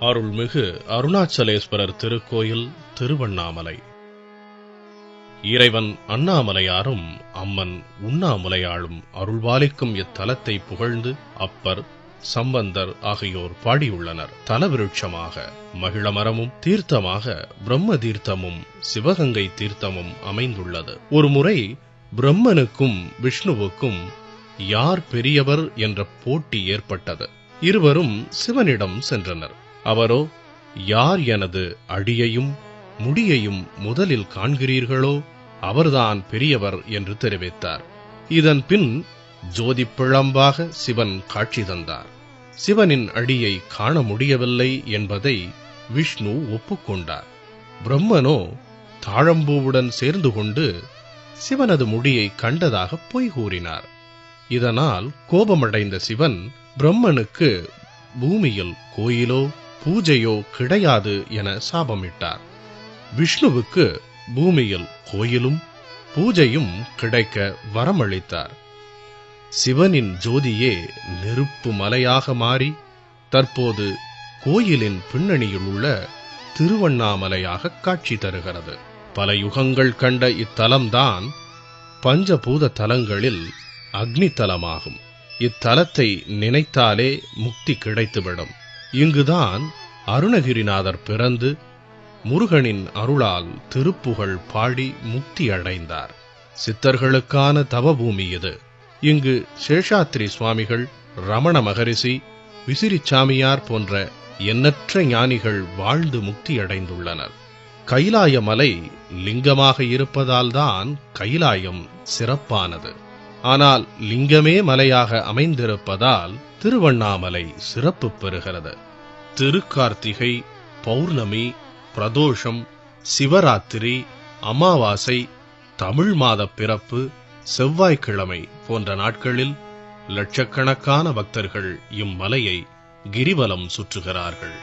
அருள்மிகு அருணாச்சலேஸ்வரர் திருக்கோயில் திருவண்ணாமலை. இறைவன் அண்ணாமலையாரும் அம்மன் உண்ணாமலையாளும் அருள்பாலிக்கும் இத்தலத்தை புகழ்ந்து அப்பர் சம்பந்தர் ஆகியோர் பாடியுள்ளனர். தலவிருட்சமாக மகிழமரமும் தீர்த்தமாக பிரம்ம தீர்த்தமும் சிவகங்கை தீர்த்தமும் அமைந்துள்ளது. ஒரு முறை பிரம்மனுக்கும் விஷ்ணுவுக்கும் யார் பெரியவர் என்ற போட்டி ஏற்பட்டது. இருவரும் சிவனிடம் சென்றனர். அவரோ யார் எனது அடியையும் முடியையும் முதலில் காண்கிறீர்களோ அவர்தான் பெரியவர் என்று தெரிவித்தார். இதன் பின் ஜோதி பிழம்பாக சிவன் காட்சி தந்தார். சிவனின் அடியை காண முடியவில்லை என்பதை விஷ்ணு ஒப்புக்கொண்டார். பிரம்மனோ தாழம்பூவுடன் சேர்ந்து கொண்டு சிவனது முடியை கண்டதாக பொய் கூறினார். இதனால் கோபமடைந்த சிவன் பிரம்மனுக்கு பூமியில் கோயிலோ பூஜையோ கிடையாது என சாபமிட்டார். விஷ்ணுவுக்கு பூமியில் கோயிலும் பூஜையும் கிடைக்க வரமளித்தார். சிவனின் ஜோதியே நெருப்பு மலையாக மாறி தற்போது கோயிலின் பின்னணியில் உள்ள திருவண்ணாமலையாக காட்சி தருகிறது. பல யுகங்கள் கண்ட இத்தலம்தான் பஞ்சபூத தலங்களில் அக்னி தலமாகும் இத்தலத்தை நினைத்தாலே முக்தி கிடைத்துவிடும். இங்குதான் அருணகிரிநாதர் பிறந்து முருகனின் அருளால் திருப்புகழ் பாடி முக்தி அடைந்தார். சித்தர்களுக்கான தவபூமி இது. இங்கு சேஷாத்ரி சுவாமிகள் ரமண மகரிஷி விசிறிச்சாமியார் போன்ற எண்ணற்ற ஞானிகள் வாழ்ந்து முக்தி அடைந்துள்ளனர். கைலாய மலை லிங்கமாக இருப்பதால்தான் கைலாயம் சிறப்பானது. ஆனால் லிங்கமே மலையாக அமைந்திருப்பதால் திருவண்ணாமலை சிறப்பு பெறுகிறது. திருக்கார்த்திகை பௌர்ணமி பிரதோஷம் சிவராத்திரி அமாவாசை தமிழ் மாத பிறப்பு செவ்வாய்க்கிழமை போன்ற நாட்களில் லட்சக்கணக்கான பக்தர்கள் இம்மலையை கிரிவலம் சுற்றுகிறார்கள்.